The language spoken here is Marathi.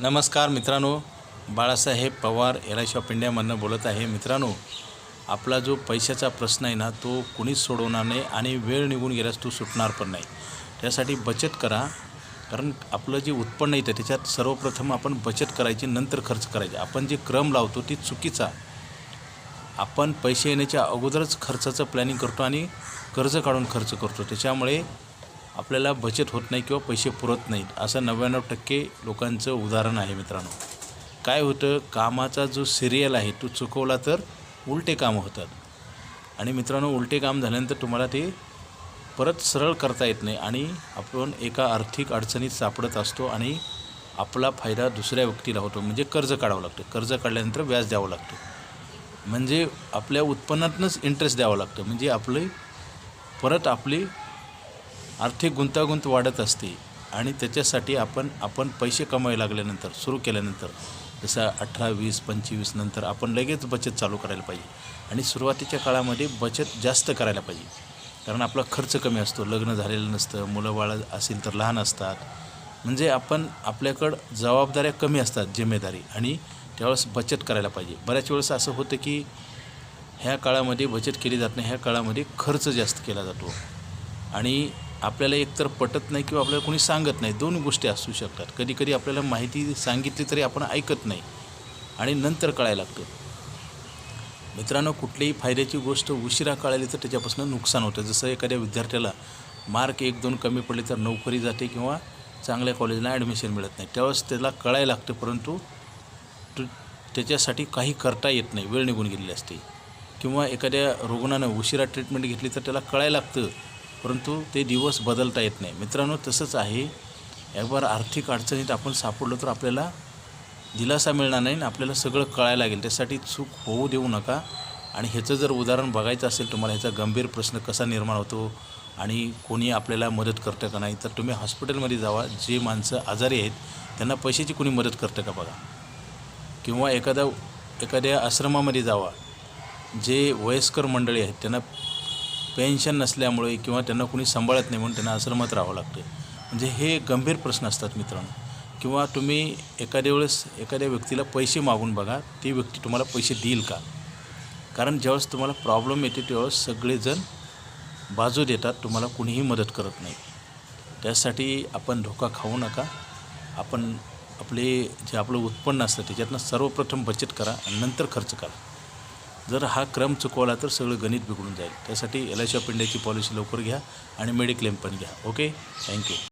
नमस्कार मित्रांनो Balasaheb Pawar L I C of इंडियामधनं बोलत आहे. मित्रांनो आपला जो पैशाचा प्रश्न आहे ना तो कुणीच सोडवणार नाही आणि वेळ निघून गेल्यास तो सुटणार पण नाही. त्यासाठी बचत करा कारण आपलं जे उत्पन्न येतं त्याच्यात सर्वप्रथम आपण बचत करायची नंतर खर्च करायचे. आपण जे क्रम लावतो ती चुकीचा. आपण पैसे येण्याच्या अगोदरच खर्चाचं प्लॅनिंग करतो आणि कर्ज काढून खर्च करतो. त्याच्यामुळे आपल्याला बचत होत नाही किंवा पैसे पुरत नाहीत असं नव्याण्णव टक्के लोकांचं उदाहरण आहे मित्रांनो. काय होतं? कामाचा जो सिरियल आहे तो चुकवला तर उलटे कामं होतात. आणि मित्रांनो उलटे काम झाल्यानंतर तुम्हाला ते परत सरळ करता येत नाही आणि आपण एका आर्थिक अडचणीत सापडत असतो आणि आपला फायदा दुसऱ्या व्यक्तीला होतो. म्हणजे कर्ज काढावं लागतं. कर्ज काढल्यानंतर व्याज द्यावं लागतं. म्हणजे आपल्या उत्पन्नातनंच इंटरेस्ट द्यावं लागतं. म्हणजे आपले परत आपली आर्थिक गुंतागुंत वाढत असते आणि त्याच्यासाठी आपण आपण पैसे कमायला लागल्यानंतर सुरू केल्यानंतर जसं अठरा वीस पंचवीस नंतर आपण लगेच बचत चालू करायला पाहिजे. आणि सुरुवातीच्या काळामध्ये बचत जास्त करायला पाहिजे. कारण आपला खर्च कमी असतो लग्न झालेलं नसतं मुलं बाळं असेल तर लहान असतात. म्हणजे आपण आपल्याकडं जबाबदाऱ्या कमी असतात जिम्मेदारी. आणि त्यावेळेस बचत करायला पाहिजे. बऱ्याच वेळेस असं होतं की ह्या काळामध्ये बचत केली जात नाही ह्या काळामध्ये खर्च जास्त केला जातो. आणि आपल्याला एकतर पटत नाही किंवा आपल्याला कोणी सांगत नाही. दोन गोष्टी असू शकतात. कधी कधी आपल्याला माहिती सांगितली तरी आपण ऐकत नाही आणि नंतर कळायला लागतं. मित्रांनो कुठलीही फायद्याची गोष्ट उशिरा कळाली तर त्याच्यापासून नुकसान होतं. जसं एखाद्या विद्यार्थ्याला मार्क एक दोन कमी पडले तर नोकरी जाते किंवा चांगल्या कॉलेजला ॲडमिशन मिळत नाही. त्यावेळेस त्याला कळायला लागतं परंतु त्याच्यासाठी काही करता येत नाही. वेळ निघून गेलेली असते. किंवा एखाद्या रुग्णानं उशिरा ट्रीटमेंट घेतली तर त्याला कळायला लागतं. परंतु ते दिवस बदलता येत नाही. मित्रांनो तसंच आहे. एकबार आर्थिक अडचणीत आपण सापडलो तर आपल्याला दिलासा मिळणार नाही आणि आपल्याला सगळं कळायला लागेल. त्यासाठी चूक होऊ देऊ नका. आणि ह्याचं जर उदाहरण बघायचं असेल तुम्हाला ह्याचा गंभीर प्रश्न कसा निर्माण होतो आणि कोणी आपल्याला मदत करतं का नाही तर तुम्ही हॉस्पिटलमध्ये जावा. जे माणसं आजारी आहेत त्यांना पैशाची कोणी मदत करतं का बघा? किंवा एखादा एखाद्या आश्रमामध्ये जावा. जे वयस्कर मंडळी आहेत त्यांना पेन्शन नसल्यामुळे किंवा त्यांना कोणी सांभाळत नाही म्हणून त्यांना आश्रमात राहावं लागतं. म्हणजे हे गंभीर प्रश्न असतात मित्रांनो. किंवा तुम्ही एखाद्या वेळेस एखाद्या व्यक्तीला पैसे मागून बघा ती व्यक्ती तुम्हाला पैसे देईल का? कारण ज्यावेळेस तुम्हाला प्रॉब्लेम येते त्यावेळेस सगळेजण बाजू देतात तुम्हाला कुणीही मदत करत नाही. त्यासाठी आपण धोका खाऊ नका. आपण आपले जे आपलं उत्पन्न असतं त्याच्यातनं सर्वप्रथम बचत करा आणि नंतर खर्च करा. जर हा क्रम चुकवला तर सगळं गणित बिघडून जाईल. त्यासाठी एल आय शॉप इंडियाची पॉलिसी लवकर घ्या आणि मेडिक्लेम पण घ्या. ओके? Thank you.